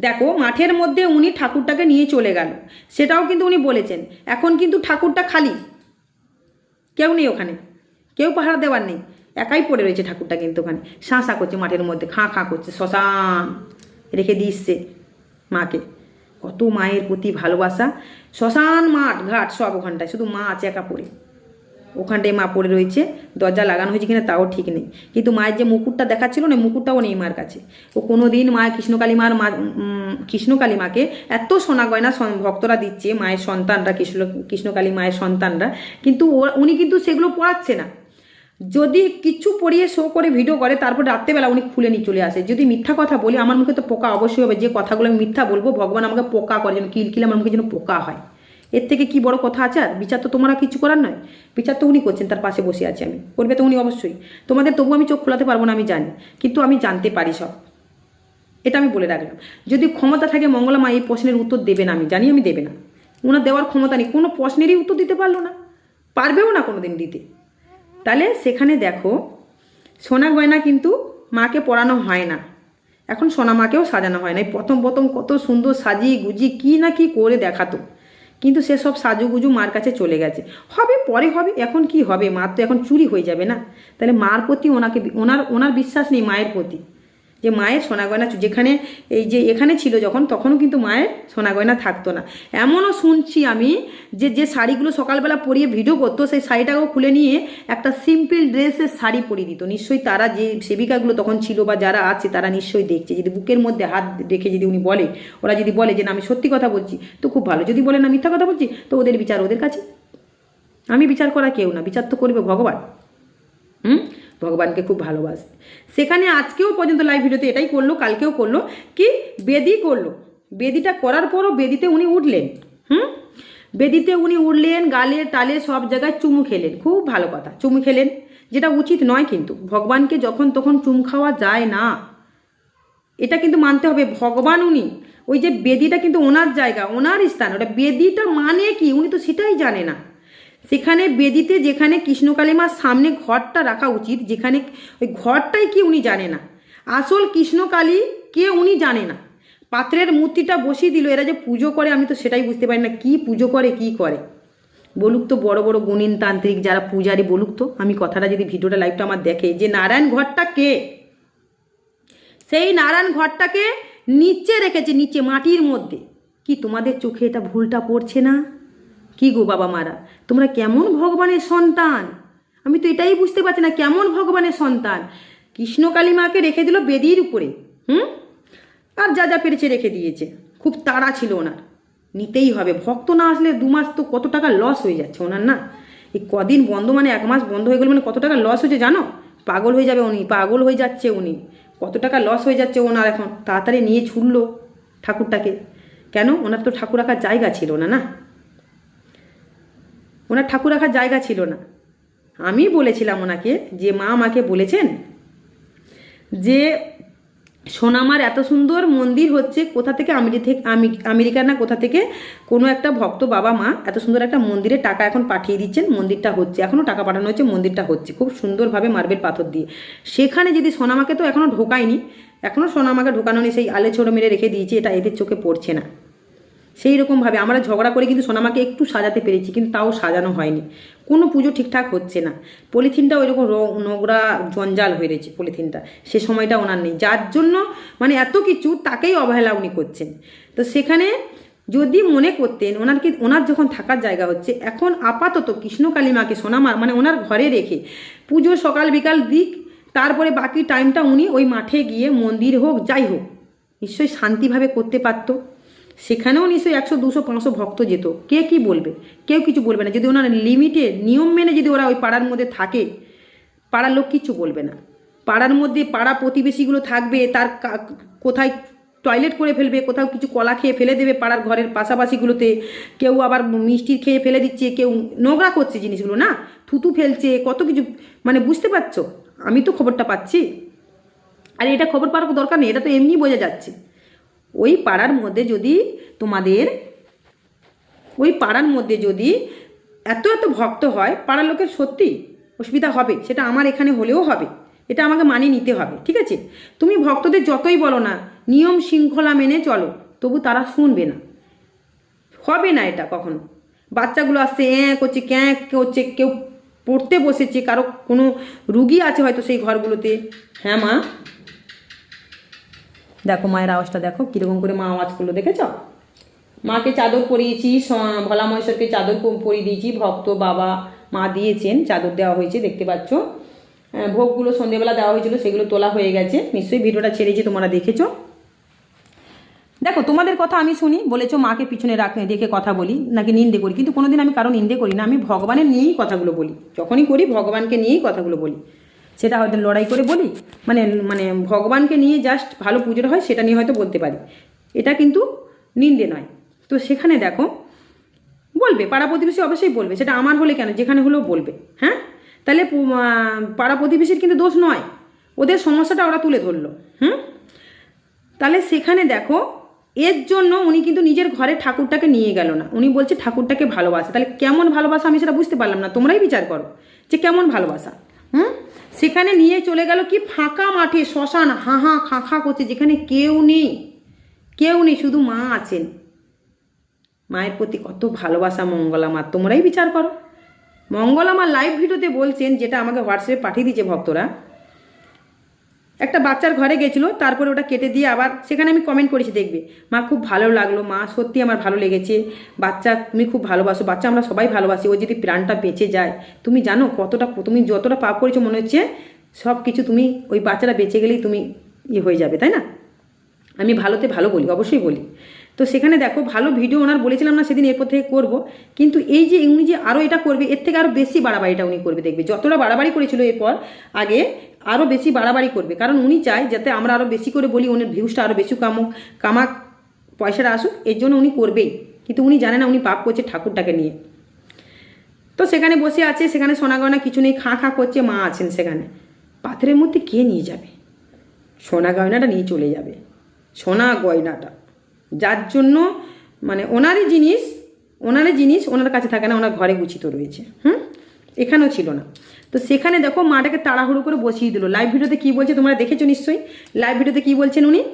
দেখো, মাঠের মধ্যে উনি ঠাকুরটাকে নিয়ে চলে গেল। সেটাও কিন্তু উনি বলেছেন। এখন কিন্তু ঠাকুরটা খালি। কেউ নেই ওখানে। কেউ পাহারা দেওয়ার নেই। একাই পড়ে রয়েছে ঠাকুরটা কিন্তু ওখানে। শাঁ শাঁ করছে মাঠের মধ্যে, খাঁ খাঁ করছে, শ্মশান রেখে দিচ্ছে মাকে। কত মায়ের প্রতি ভালোবাসা। শ্মশান, মাঠ, ঘাট সব ওখানটায়, শুধু মা আছে একা পড়ে। ওখানটায় মা পড়ে রয়েছে, দরজা লাগানো হয়েছে কিনা তাও ঠিক নেই। কিন্তু মায়ের যে মুকুটটা দেখাচ্ছিল না, মুকুটটাও নেই মার কাছে। ও কোনো দিন মায়ের কৃষ্ণকালী মার মা কৃষ্ণকালী মাকে এত সোনা গয়না ভক্তরা দিচ্ছে মায়ের সন্তানরা, কৃষ্ণ, কৃষ্ণকালী মায়ের সন্তানরা। কিন্তু ও- উনি কিন্তু সেগুলো পড়াচ্ছে না। যদি কিছু পড়িয়ে শো করে, ভিডিও করে, তারপর রাত্রেবেলা উনি খুলে নিয়ে চলে আসে। যদি মিথ্যা কথা বলি, আমার মুখে তো পোকা অবশ্যই হবে। যে কথাগুলো আমি মিথ্যা বলব, ভগবান আমাকে পোকা করে যেন, কিলকিল আমার মুখে যেন পোকা হয়। এর থেকে কি বড় কথা আছে? আর বিচার তো তোমরা কিছু করার নয়। বিচার তো উনি করছেন, তার পাশে বসে আছি আমি। করবে তো উনি অবশ্যই। তোমাদের তবু আমি চোখ খোলাতে পারব না, আমি জানি। কিন্তু আমি জানতে পারি সব। এটা আমি বলে রাখলাম। যদি ক্ষমতা থাকে, মঙ্গলা মা এই প্রশ্নের উত্তর দেবে না আমি। জানি আমি দেবে না। ওনার দেওয়ার ক্ষমতা নেই। কোনো প্রশ্নেরই উত্তর দিতে পারল না। পারবেও না কোনো দিন দিতে। তাহলে সেখানে দেখো সোনা গয়না কিন্তু মাকে পরানো হয় না। এখন সোনা মাকেও সাজানো হয় না। প্রথম প্রথম কত সুন্দর সাজিয়ে গুজি কি না কি করে দেখাতো। কিন্তু সে সব সাজুগুজু মার কাছে চলে গেছে। হবে, পরে হবে, এখন কি হবে? মার তো এখন চুরি হয়ে যাবে না। তাহলে মার প্রতি ওনাকে ওনার ওনার বিশ্বাস নেই মায়ের প্রতি। যে মায়ের সোনা গয়না যেখানে এই যে এখানে ছিল যখন, তখনও কিন্তু মায়ের সোনা গয়না থাকতো না। এমনও শুনছি আমি যে যে শাড়িগুলো সকালবেলা পরিয়ে ভিডিও করতো, সেই শাড়িটাকেও খুলে নিয়ে একটা সিম্পল ড্রেসের শাড়ি পরিয়ে দিত। নিশ্চয়ই তারা যে সেবিকাগুলো তখন ছিল বা যারা আছে, তারা নিশ্চয়ই দেখছে। যদি বুকের মধ্যে হাত রেখে যদি উনি বলে, ওরা যদি বলে যে না, আমি সত্যি কথা বলছি, তো খুব ভালো। যদি বলে না মিথ্যা কথা বলছি, তো ওদের বিচার ওদের কাছে। আমি বিচার করা কেউ না। বিচার তো করবে ভগবান। হুম? ভগবানকে খুব ভালোবাসে। সেখানে আজকেও পর্যন্ত লাইভ ভিডিওতে এটাই করল, কালকেও করল, কি বেদি করল। বেদিটা করার পরও বেদিতে উনি উঠলেন, হুম? বেদিতে উনি উঠলেন, গালে টালে সব জায়গায় চুমু খেলেন, খুব ভালো কথা, চুমু খেলেন, যেটা উচিত নয় কিন্তু। ভগবানকে যখন তখন চুম খাওয়া যায় না। এটা কিন্তু মানতে হবে, ভগবান উনি, ওই যে বেদিটা কিন্তু ওনার জায়গা, ওনার স্থান, ওটা বেদিটা মানে কি? উনি তো সেটাই জানে না। সেখানে বেদিতে যেখানে কৃষ্ণকালী মার সামনে ঘরটা রাখা উচিত, যেখানে ওই ঘরটাই কি উনি জানে না। আসল কৃষ্ণকালী কে উনি জানে না। পাত্রের মূর্তিটা বসিয়ে দিল, এরা যে পুজো করে, আমি তো সেটাই বুঝতে পারি না, কি পুজো করে, কি করে। বলুক তো বড় বড় গুণিন তান্ত্রিক যারা পূজারি, বলুক তো, আমি কথাটা যদি ভিডিওটা লাইভটা আমার দেখে, যে নারায়ণ ঘরটা কে? সেই নারায়ণ ঘরটাকে নিচে রেখেছে, নিচে মাটির মধ্যে। কি তোমাদের চোখে এটা ভুলটা পড়ছে না? কি গো বাবা মারা? তোমরা কেমন ভগবানের সন্তান? আমি তো এটাই বুঝতে পারছি না, কেমন ভগবানের সন্তান? কৃষ্ণকালী মাকে রেখে দিল বেদির উপরে, হুম? আর যা যা পেরেছে রেখে দিয়েছে, খুব তাড়া ছিল ওনার। নিতেই হবে, ভক্ত না আসলে দু মাস তো কত টাকা লস হয়ে যাচ্ছে ওনার না? এই কদিন বন্ধ মানে এক মাস বন্ধ হয়ে গেলে মানে কত টাকা লস হয়েছে জানো? পাগল হয়ে যাবে উনি, পাগল হয়ে যাচ্ছে উনি। কত টাকা লস হয়ে যাচ্ছে ওনার এখন, তাড়াতাড়ি নিয়ে ছুটলো ঠাকুরটাকে। কেন? ওনার তো ঠাকুর রাখার জায়গা ছিল না না? ওনার ঠাকুর রাখার জায়গা ছিল না। আমি বলেছিলাম ওনাকে যে, মা আমাকে বলেছেন যে, সোনামার এত সুন্দর মন্দির হচ্ছে কোথা থেকে আমেরি থেকে আমি- আমেরিকার না কোথা থেকে কোনো একটা ভক্ত বাবা মা এত সুন্দর একটা মন্দিরে টাকা এখন পাঠিয়ে দিচ্ছেন, মন্দিরটা হচ্ছে এখনও টাকা পাঠানো হচ্ছে মন্দিরটা হচ্ছে। খুব সুন্দরভাবে মার্বেল পাথর দিয়ে। সেখানে যদি সোনামাকে তো এখনও ঢোকায়নি এখনও সোনামাকে ঢোকানো নেই, সেই আলে ছোটো মেরে রেখে দিয়েছি, এটা এদের চোখে পড়ছে না। সেই রকমভাবে আমরা ঝগড়া করে কিন্তু সোনামাকে একটু সাজাতে পেরেছি, কিন্তু তাও সাজানো হয়নি। কোনো পুজো ঠিকঠাক হচ্ছে না। পলিথিনটা ওইরকম নোংরা, জঞ্জাল হয়ে রয়েছে পলিথিনটা। সে সময়টা ওনার নেই। যার জন্য মানে এত কিছু তাকেই অবহেলা উনি করছেন। তো সেখানে যদি মনে করতেন, ওনার কি ওনার যখন থাকার জায়গা হচ্ছে, এখন আপাতত কৃষ্ণকালী মাকে সোনামার মানে ওনার ঘরে রেখে পুজো সকাল বিকাল দিক, তারপরে বাকি টাইমটা উনি ওই মাঠে গিয়ে মন্দির হোক, যাই হোক, নিশ্চয়ই শান্তিভাবে করতে পারতো। সেখানেও নিশ্চয়ই একশো, দুশো, পাঁচশো ভক্ত যেত। কে কি বলবে? কেউ কিছু বলবে না। যদি ওনার লিমিটে নিয়ম মেনে যদি ওরা ওই পাড়ার মধ্যে থাকে, পাড়ার লোক কিছু বলবে না। পাড়ার মধ্যে পাড়া প্রতিবেশীগুলো থাকবে, তার কোথায় টয়লেট করে ফেলবে, কোথাও কিছু কলা খেয়ে ফেলে দেবে পাড়ার ঘরের পাশাপাশিগুলোতে, কেউ আবার মিষ্টি খেয়ে ফেলে দিচ্ছে, কেউ নোংরা করছে জিনিসগুলো, না? থুতু ফেলছে, কত কিছু মানে বুঝতে পারছ? আমি তো খবরটা পাচ্ছি। আর এটা খবর পাওয়ার দরকার নেই, এটা তো এমনি বোঝা যাচ্ছে। ওই পাড়ার মধ্যে যদি তোমাদের, ওই পাড়ার মধ্যে যদি এত এত ভক্ত হয়, পাড়ার লোকের সত্যি অসুবিধা হবে, সেটা আমার এখানে হলেও হবে, এটা আমাকে মানিয়ে নিতে হবে, ঠিক আছে? তুমি ভক্তদের যতই বলো না, নিয়ম শৃঙ্খলা মেনে চলো, তবু তারা শুনবে না। হবে না এটা কখনো। বাচ্চাগুলো আসছে অ্যাঁ করছে, ক্যাঁ, করছে, কেউ পড়তে বসেছে, কারও কোনো রুগী আছে হয়তো সেই ঘরগুলোতে। হ্যাঁ মা? দেখো মায়ের আওয়াজটা দেখো, কীরকম করে মা আওয়াজ করল, দেখেছ? মাকে চাদর পরিয়েছি ভোলা মহেশ্বরকে চাদর পরিয়ে দিয়েছি, ভক্ত, বাবা, মা দিয়েছেন, চাদর দেওয়া হয়েছে, দেখতে পাচ্ছ। ভোগগুলো সন্ধেবেলা দেওয়া হয়েছিল, সেগুলো তোলা হয়ে গেছে। নিশ্চয়ই ভিডিওটা ছেড়েছি, তোমরা দেখেছ। দেখো, তোমাদের কথা আমি শুনি, বলেছ মাকে পিছনে রাখ রেখে কথা বলি, নাকি নিন্দে করি? কিন্তু কোনোদিন আমি কারও নিন্দে করি না, আমি ভগবানের নিয়েই কথাগুলো বলি। যখনই করি, ভগবানকে নিয়েই কথাগুলো বলি। সেটা হয়তো লড়াই করে বলি মানে মানে ভগবানকে নিয়ে জাস্ট ভালো পুজোটা হয়, সেটা নিয়ে হয়তো বলতে পারি। এটা কিন্তু নিন্দে নয়। তো সেখানে দেখো, বলবে পাড়া প্রতিবেশী অবশ্যই বলবে, সেটা আমার হলে কেন, যেখানে হলেও বলবে হ্যাঁ? তাহলে পাড়া প্রতিবেশীর কিন্তু দোষ নয়, ওদের সমস্যাটা ওরা তুলে ধরলো, হুম? তাহলে সেখানে দেখো, এর জন্য উনি কিন্তু নিজের ঘরে ঠাকুরটাকে নিয়ে গেল না, উনি বলছে ঠাকুরটাকে ভালোবাসা, তাহলে কেমন ভালোবাসা আমি সেটা বুঝতে পারলাম না, তোমরাই বিচার করো যে কেমন ভালোবাসা, হুম? সেখানে নিয়ে চলে গেল কি ফাঁকা মাঠে, শ্মশান, হাঁ হাঁ, খাঁ করছে, যেখানে কেউ নেই। কেউ নেই, শুধু মা আছেন। মায়ের প্রতি কত ভালোবাসা মঙ্গলা মা, তোমরাই বিচার করো। মঙ্গলা মা লাইভ ভিডিওতে বলছেন, যেটা আমাকে হোয়াটসঅ্যাপে পাঠিয়ে দিচ্ছে ভক্তরা একটা বাচ্চার ঘরে গেছিল, তারপরে ওটা কেটে দিয়ে আবার সেখানে আমি কমেন্ট করেছি, দেখবে, মা খুব ভালো লাগল, মা সত্যি আমার ভালো লেগেছে। বাচ্চা তুমি খুব ভালোবাসো, বাচ্চা আমরা সবাই ভালোবাসি, ও যদি প্রাণটা বেঁচে যায়, তুমি জানো কতটা তুমি যতটা পাপ করেছ মনে হচ্ছে সব কিছু তুমি ওই বাচ্চাটা বেঁচে গেলেই তুমি ইয়ে হয়ে যাবে, তাই না? আমি ভালোতে ভালো বলি, অবশ্যই বলি। তো সেখানে দেখো, ভালো ভিডিও ওনার বলেছিলাম না সেদিন এরপর থেকে করব। কিন্তু এই যে উনি যে আরও এটা করবে, এর থেকে আরও বেশি বাড়াবাড়িটা উনি করবে দেখবে। যতটা বাড়াবাড়ি করেছিল এরপর, আগে আরও বেশি বাড়াবাড়ি করবে। কারণ উনি চায় যাতে আমরা আরও বেশি করে বলি, ওনার ভিউজটা আরও বেশি কামুক, কামাক, পয়সাটা আসুক, এর জন্য উনি করবেই। কিন্তু উনি জানে না উনি পাপ করছে ঠাকুরটাকে নিয়ে। তো সেখানে বসে আছে, সেখানে সোনা গয়না কিছু নেই, খাঁ খাঁ করছে, মা আছেন সেখানে। পাথরের মধ্যে কে নিয়ে যাবে? সোনা গয়নাটা নিয়ে চলে যাবে। সোনা গয়নাটা। যার জন্য মানে ওনারই জিনিস ওনারই জিনিস ওনার কাছে থাকে না, ওনার ঘরে গুছিত রয়েছে, হুম? এখানেও ছিল না। তো সেখানে দেখো মাটাকে তাড়াহুড়ো করে বসিয়ে দিল। লাইভ ভিডিওতে কী বলছে তোমরা দেখেছ নিশ্চয়ই? লাইভ ভিডিওতে কী বলছেন উনি?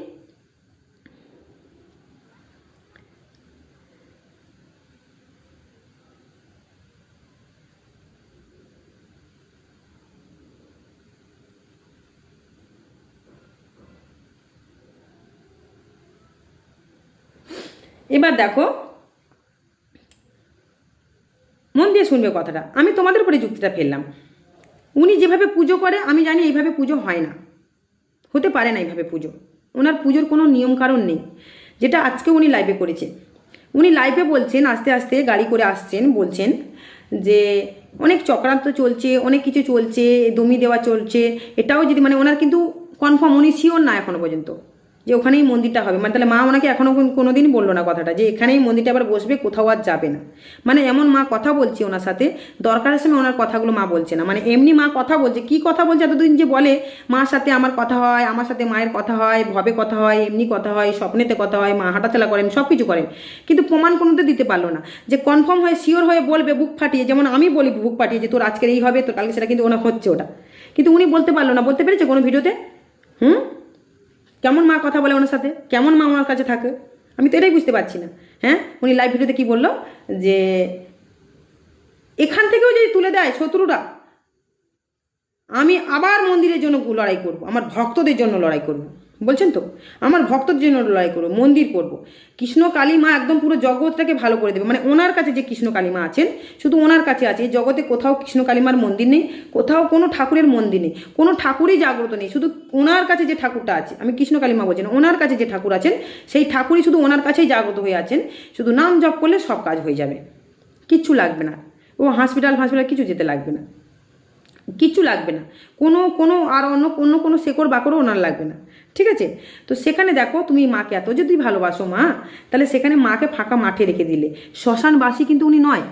দেখো। মন দিয়ে শুনবে কথাটা। আমি তোমাদের উপরে যুক্তিটা ফেললাম। উনি যেভাবে পুজো করে, আমি জানি এইভাবে পুজো হয় না। হতে পারে না এইভাবে পুজো। ওনার পুজোর কোনো নিয়ম কারণ নেই, যেটা আজকে উনি লাইভে করেছে। উনি লাইভে বলছেন, আস্তে আস্তে গাড়ি করে আসছেন, বলছেন যে অনেক চক্রান্ত চলছে, অনেক কিছু চলছে, দমি দেওয়া চলছে। এটাও যদি মানে ওনার কিন্তু কনফার্ম উনি শিওর না এখনও পর্যন্ত। যে ওখানেই মন্দিরটা হবে। মানে তাহলে মা ওনাকে এখনও কোনো দিন বলল না কথাটা, যে এখানেই মন্দিরটা আবার বসবে, কোথাও আর যাবে না। মানে এমন মা কথা বলছে ওনার সাথে, দরকারের সময় ওনার কথাগুলো মা বলছে না। মানে এমনি মা কথা বলছে, কি কথা বলছে এতদিন যে বলে, মার সাথে আমার কথা হয়, আমার সাথে মায়ের কথা হয়, ভবে কথা হয়, এমনি কথা হয়, স্বপ্নেতে কথা হয়, মা হাঁটাচলা করেন সব কিছু করেন। কিন্তু প্রমাণ কোনোতে দিতে পারল না। যে কনফার্ম হয়ে শিওর হয়ে বলবে, বুক ফাটিয়ে, যেমন আমি বলি বুক ফাটিয়ে যে তোর আজকের এই হবে, তোর কালকে সেটা কিন্তু ওনার হচ্ছে ওটা। কিন্তু উনি বলতে পারল না, বলতে পেরেছে কোনো ভিডিওতে? হুম? কেমন মা কথা বলে ওনার সাথে? কেমন মা ওনার কাছে থাকে? আমি তো এটাই বুঝতে পারছি না। হ্যাঁ? উনি লাইভ ভিডিওতে কী বলল? যে এখান থেকেও যদি তুলে দেয় শত্রুরা, আমি আবার মন্দিরের জন্য লড়াই করব, আমার ভক্তদের জন্য লড়াই করব। বলছেন তো? আমার ভক্তদের জন্য লড়াই করব মন্দির করব। কৃষ্ণ কালী মা একদম পুরো জগৎটাকে ভালো করে দেবে। মানে ওনার কাছে যে কৃষ্ণ কালী মা আছেন, শুধু ওনার কাছে আছে। এই জগতে কোথাও কৃষ্ণ কালী মার মন্দির নেই, কোথাও কোনো ঠাকুরের মন্দির নেই। কোনো ঠাকুরই জাগ্রত নেই। শুধু ওনার কাছে যে ঠাকুরটা আছে, আমি কৃষ্ণ কালী মা বলছি না, ওনার কাছে যে ঠাকুর আছেন, সেই ঠাকুরই শুধু ওনার কাছেই জাগ্রত হয়ে আছেন। শুধু নাম জপ করলে সব কাজ হয়ে যাবে। কিচ্ছু লাগবে না। ও হসপিটাল হসপিটাল কিছু যেতে লাগবে না। কিচ্ছু লাগবে না। কোনো কোনো আর অন্য অন্য কোনো শেকড় বাকড়ও ওনার লাগবে না। ঠিক আছে? তো সেখানে দেখো তুমি মাকে এত যদি ভালোবাসো মা, তাহলে সেখানে মাকে ফাঁকা মাঠে রেখে দিলে। শ্মশানবাসী কিন্তু উনি নয়,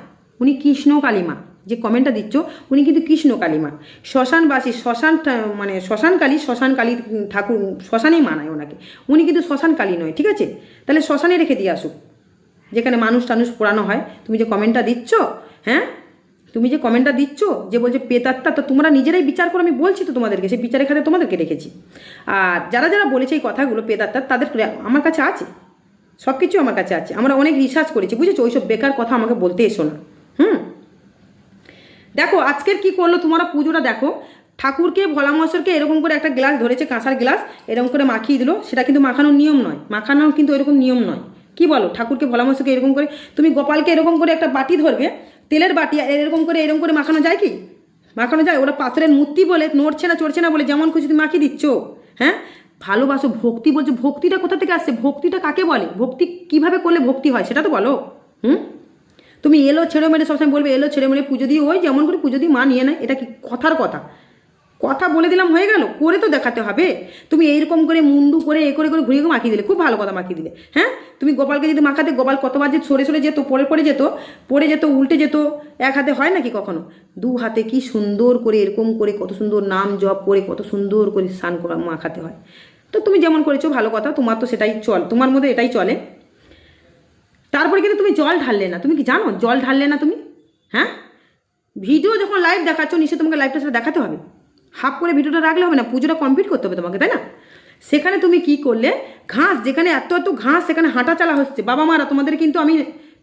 উনি কৃষ্ণ কালীমা। যে কমেন্টটা দিচ্ছ, উনি কিন্তু কৃষ্ণ কালীমা। শ্মশানবাসী, শ্মশান মানে শ্মশান কালী শ্মশান কালী ঠাকুর, শ্মশানেই মানায় ওনাকে। উনি কিন্তু শ্মশান কালী নয়, ঠিক আছে? তাহলে শ্মশানে রেখে দিয়ে আসুক। যেখানে মানুষ টানুষ পোড়ানো হয়, তুমি যে কমেন্টটা দিচ্ছ হ্যাঁ? তুমি যে কমেন্টটা দিচ্ছ, যে বলছে পেতাত্তা তো তোমরা নিজেরাই বিচার করো, আমি বলছি তো তোমাদেরকে, সেই বিচারের খাতে তোমাদেরকে রেখেছি। আর যারা যারা বলেছে এই কথাগুলো পেতাত্তা তাদের আমার কাছে আছে। সব কিছু আমার কাছে আছে। আমরা অনেক রিসার্চ করেছি, বুঝেছ? ওইসব বেকার কথা আমাকে বলতে এসো না। হুম? দেখো, আজকের কি করল তোমরা পুজোটা দেখো। ঠাকুরকে ভোলা মশরকে এরকম করে একটা গ্লাস ধরেছে, কাঁসার গ্লাস এরকম করে মাখিয়ে দিল। সেটা কিন্তু মাখানোর নিয়ম নয়। মাখানোর কিন্তু এরকম নিয়ম নয়। কি বলো? ঠাকুরকে ভোলা মশরকে এরকম করে, তুমি গোপালকে এরকম করে একটা বাটি ধরবে তেলের বাটি এরকম করে এরকম করে মাখানো যায় কি? মাখানো যায়? ওরা পাথরের মূর্তি বলে, নড়ছে না, চড়ছে না বলে যেমন খুশি তুমি মাখিয়ে দিচ্ছ। হ্যাঁ? ভালোবাসো, ভক্তি বলছো, ভক্তিটা কোথা থেকে আসছে? ভক্তিটা কাকে বলে? ভক্তি কীভাবে করলে ভক্তি হয়, সেটা তো বলো। হুম? তুমি এলো, ছেড়ে মেরে সবসময় বলবে, এলো, ছেড়ে মেরে পুজো দিয়ে ওই যেমন করে পুজো দিয়ে মা নিয়ে নেয়, এটা কি কথার কথা? কথা বলে দিলাম, হয়ে গেল? করে তো দেখাতে হবে। তুমি এইরকম করে মুন্ডু করে এ করে করে ঘুরিয়ে মাখিয়ে দিলে, খুব ভালো কথা মাখিয়ে দিলে হ্যাঁ? তুমি গোপালকে যদি মাখাতে, গোপাল কতবার যে সরে সরে যেত, পড়ে পড়ে যেত পড়ে যেত, উল্টে যেত, এক হাতে হয় নাকি কখনো? দু হাতে কি সুন্দর করে এরকম করে কত সুন্দর নাম জপ করে কত সুন্দর করে স্নান করা, মাখাতে হয়। তো তুমি যেমন করেছ, ভালো কথা, তোমার তো সেটাই চল, তোমার মধ্যে এটাই চলে। তারপরে কিন্তু তুমি জল ঢাললে না, তুমি কি জানো? জল ঢাললে না তুমি? হ্যাঁ? ভিডিও যখন লাইভ দেখাচ্ছ, নিশ্চয়ই তোমাকে লাইভটা সেটা দেখাতে হবে। হাফ করে ভিডিওটা রাখলে হবে না, পুজোটা কমপ্লিট করতে হবে তোমাকে, তাই না? সেখানে তুমি কি করলে, ঘাস যেখানে এত এত ঘাস, সেখানে হাঁটা চালা হচ্ছে, বাবা মারা, তোমাদের কিন্তু আমি,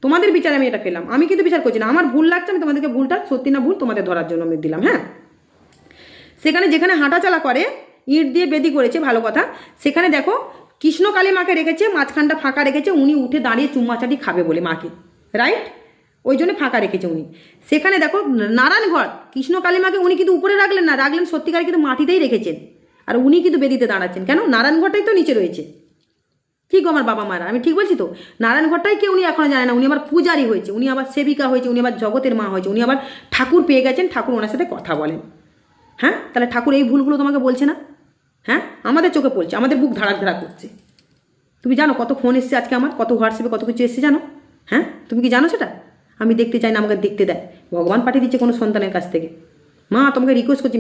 তোমাদের বিচারে আমি এটা পেলাম। আমি কিন্তু বিচার করছি না, আমার ভুল লাগছে, আমি তোমাদেরকে ভুলটা, সত্যি না ভুল, তোমাদের ধরার জন্য আমি দিলাম হ্যাঁ? সেখানে যেখানে হাঁটাচালা করে, ইট দিয়ে বেদি করেছে, ভালো কথা, সেখানে দেখো, কৃষ্ণকালী মাকে রেখেছে, মাঝখানটা ফাঁকা রেখেছে, উনি উঠে দাঁড়িয়ে চুম্মাচাটি খাবে বলে মাকে রাইট ওই জন্য ফাঁকা রেখেছে উনি। সেখানে দেখো নারায়ণঘর কৃষ্ণকালী মাকে উনি কিন্তু উপরে রাখলেন না, রাখলেন সত্যিকার কিন্তু মাটিতেই রেখেছেন। আর উনি কিন্তু বেদিতে দাঁড়াচ্ছেন। কেন? নারায়ণঘরটাই তো নিচে রয়েছে। ঠিক আমার বাবা মারা? আমি ঠিক বলছি তো? নারায়ণঘরটাই কে উনি এখনও জানে না, উনি আবার পূজারি হয়েছে, উনি আবার সেবিকা হয়েছে, উনি আবার জগতের মা হয়েছে, উনি আবার ঠাকুর পেয়ে গেছেন, ঠাকুর ওনার সাথে কথা বলেন। হ্যাঁ? তাহলে ঠাকুর এই ভুলগুলো তোমাকে বলছে না? হ্যাঁ? আমাদের চোখে পড়ছে, আমাদের বুক ধাড়াক ধাড়াক করছে। তুমি জানো কত ফোন এসছে আজকে আমার, কত হোয়াটসঅ্যাপে কত কিছু এসছে জানো? হ্যাঁ? তুমি কি জানো সেটা? আমি দেখতে চাই না, আমাকে দেখতে দেয়। ভগবান পাঠিয়ে দিচ্ছে কোনো সন্তানের কাছ থেকে। মা, তোমাকে রিকোয়েস্ট করছি।